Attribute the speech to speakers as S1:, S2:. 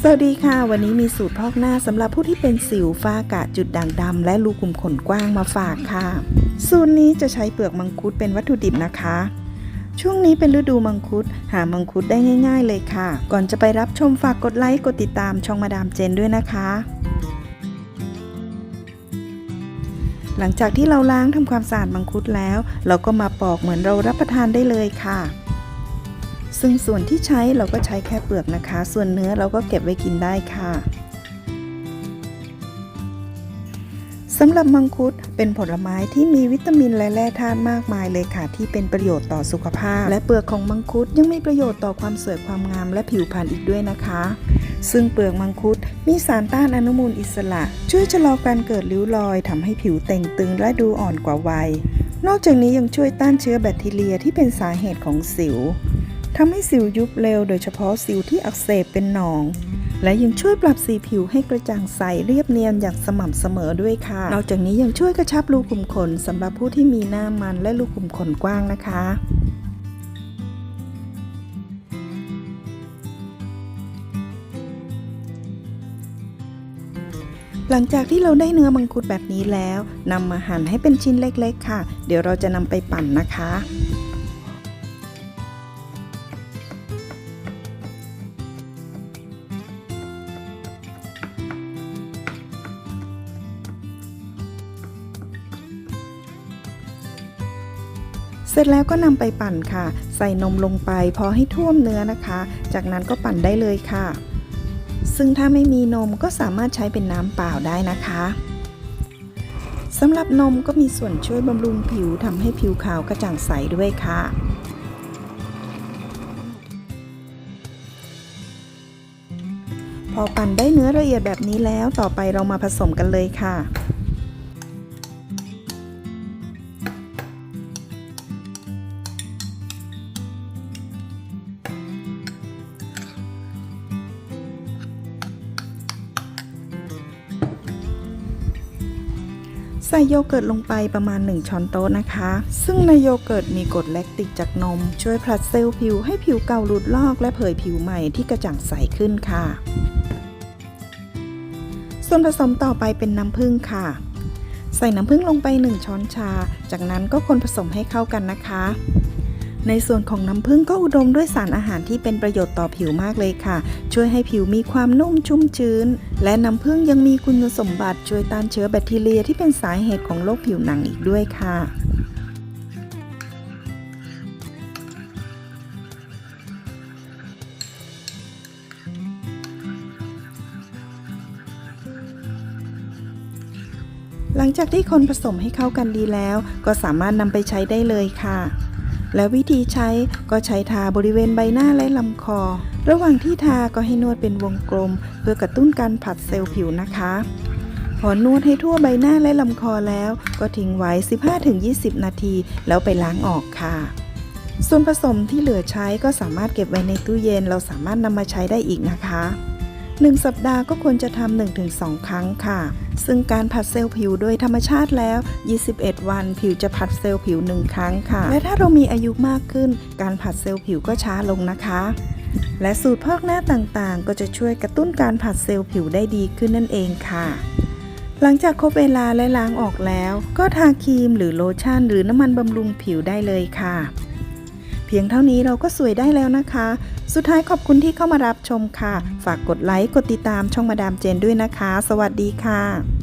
S1: สวัสดีค่ะ วันนี้มีสูตรพอกหน้าสำหรับผู้ที่เป็นสิวฝ้ากระจุดด่างดำและรูขุมขนกว้างมาฝากค่ะ สูตรนี้จะใช้เปลือกมังคุดเป็นวัตถุดิบนะคะ ช่วงนี้เป็นฤดูมังคุด หามังคุดได้ง่าย ๆ เลยค่ะ ก่อนจะไปรับชมฝากกดไลค์กดติดตามช่องมาดามเจนด้วยนะคะ หลังจากที่เราล้างทำความสะอาดมังคุดแล้ว เราก็มาปอกเหมือนเรารับประทานได้เลยค่ะ ซึ่งส่วนที่ใช้เราก็ใช้แค่เปลือกนะคะ ส่วนเนื้อเราก็เก็บไว้กินได้ค่ะสำหรับมังคุดเป็นผลไม้ที่มีวิตามินและแร่ธาตุมากมายเลยค่ะ ที่เป็นประโยชน์ต่อสุขภาพ และเปลือกของมังคุดยังมีประโยชน์ต่อความสวยความงามและผิวพรรณอีกด้วยนะคะ ซึ่งเปลือกมังคุดมีสารต้านอนุมูลอิสระ ช่วยชะลอการเกิดริ้วรอยทำให้ผิวเต่งตึงและดูอ่อนกว่าวัย นอกจากนี้ยังช่วยต้านเชื้อแบคทีเรียที่เป็นสาเหตุของสิว ทำให้สิวยุบเร็วโดยเฉพาะสิวที่อักเสบเป็นหนอง และยังช่วยปรับสีผิวให้กระจ่างใสเรียบเนียนอย่างสม่ำเสมอด้วยค่ะ นอกจากนี้ยังช่วยกระชับรูขุมขนสำหรับผู้ที่มีหน้ามันและรูขุมขนกว้างนะคะหลังจากที่เราได้เนื้อมังคุดแบบนี้แล้วนำมาหั่นให้เป็นชิ้นเล็กๆ ค่ะ เดี๋ยวเราจะนำไปปั่นนะคะ เสร็จแล้วก็นำไปปั่นค่ะ ใส่นมลงไปพอให้ท่วมเนื้อนะคะ จากนั้นก็ปั่นได้เลยค่ะ ซึ่งถ้าไม่มีนมก็สามารถใช้เป็นน้ำเปล่าได้นะคะสำหรับนมก็มีส่วนช่วยบำรุงผิวทำให้ผิวขาวกระจ่างใสด้วยค่ะพอปั่นได้เนื้อละเอียดแบบนี้แล้วต่อไปเรามาผสมกันเลยค่ะ ใส่โยเกิร์ตลงไปประมาณ 1 ช้อนโต๊ะนะคะ ซึ่งในโยเกิร์ตมีกรดแลคติกจากนม ช่วยผลัดเซลล์ผิวให้ผิวเก่าหลุดลอกและเผยผิวใหม่ที่กระจ่างใสขึ้นค่ะ ส่วนผสมต่อไปเป็นน้ำผึ้งค่ะ ใส่น้ำผึ้งลงไป 1 ช้อนชา จากนั้นก็คนผสมให้เข้ากันนะคะ ในส่วนของน้ำผึ้งก็อุดมด้วยสารอาหารที่เป็นประโยชน์ต่อผิวมากเลยค่ะ ช่วยให้ผิวมีความนุ่มชุ่มชื้น และน้ำผึ้งยังมีคุณสมบัติช่วยต้านเชื้อแบคทีเรียที่เป็นสาเหตุของโรคผิวหนังอีกด้วยค่ะหลังจากที่คนผสมให้เข้ากันดีแล้ว ก็สามารถนำไปใช้ได้เลยค่ะ และวิธีใช้ก็ใช้ทาบริเวณใบหน้าและลำคอ ระหว่างที่ทาก็ให้นวดเป็นวงกลม เพื่อกระตุ้นการผัดเซลล์ผิวนะคะ พอนวดให้ทั่วใบหน้าและลำคอแล้ว ก็ทิ้งไว้ 15-20 นาที แล้วไปล้างออกค่ะส่วนผสมที่เหลือใช้ก็สามารถเก็บไว้ในตู้เย็น เราสามารถนำมาใช้ได้อีกนะคะ 1 สัปดาห์ก็ควรจะทำ1-2 ครั้งค่ะ ซึ่งการผัดเซลล์ผิวโดยธรรมชาติแล้ว 21 วันผิวจะผัดเซลล์ผิว 1 ครั้งค่ะ และถ้าเรามีอายุมากขึ้น การผัดเซลล์ผิวก็ช้าลงนะคะ และสูตรพอกหน้าต่างๆ ก็จะช่วยกระตุ้นการผัดเซลล์ผิวได้ดีขึ้นนั่นเองค่ะหลังจากครบเวลาและล้างออกแล้ว ก็ทาครีมหรือโลชั่น หรือน้ำมันบำรุงผิวได้เลยค่ะ เพียงเท่านี้เราก็สวยได้แล้วนะคะ สุดท้ายขอบคุณที่เข้ามารับชมค่ะ ฝากกดไลค์ กดติดตามช่องมาดามเจนด้วยนะคะ สวัสดีค่ะ